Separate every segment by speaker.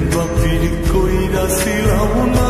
Speaker 1: কিংবা পীর কইরা ছিলাম না।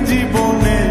Speaker 1: জীবনে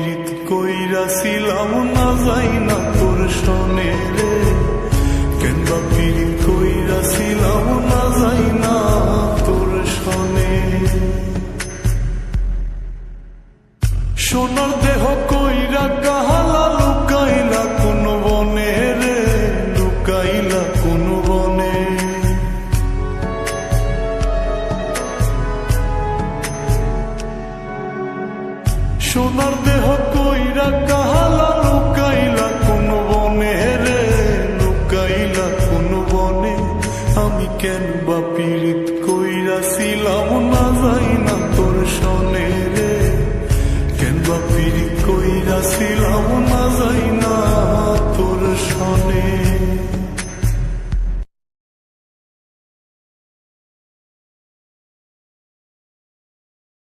Speaker 1: প্রীত কইরাছিলাম না যাই না তোর সনে রে। কেন প্রীত কইরাছিলাম না শোনে রে কেন বা পিড়ি কইরাছিলাম না যাই না তোর শোনে।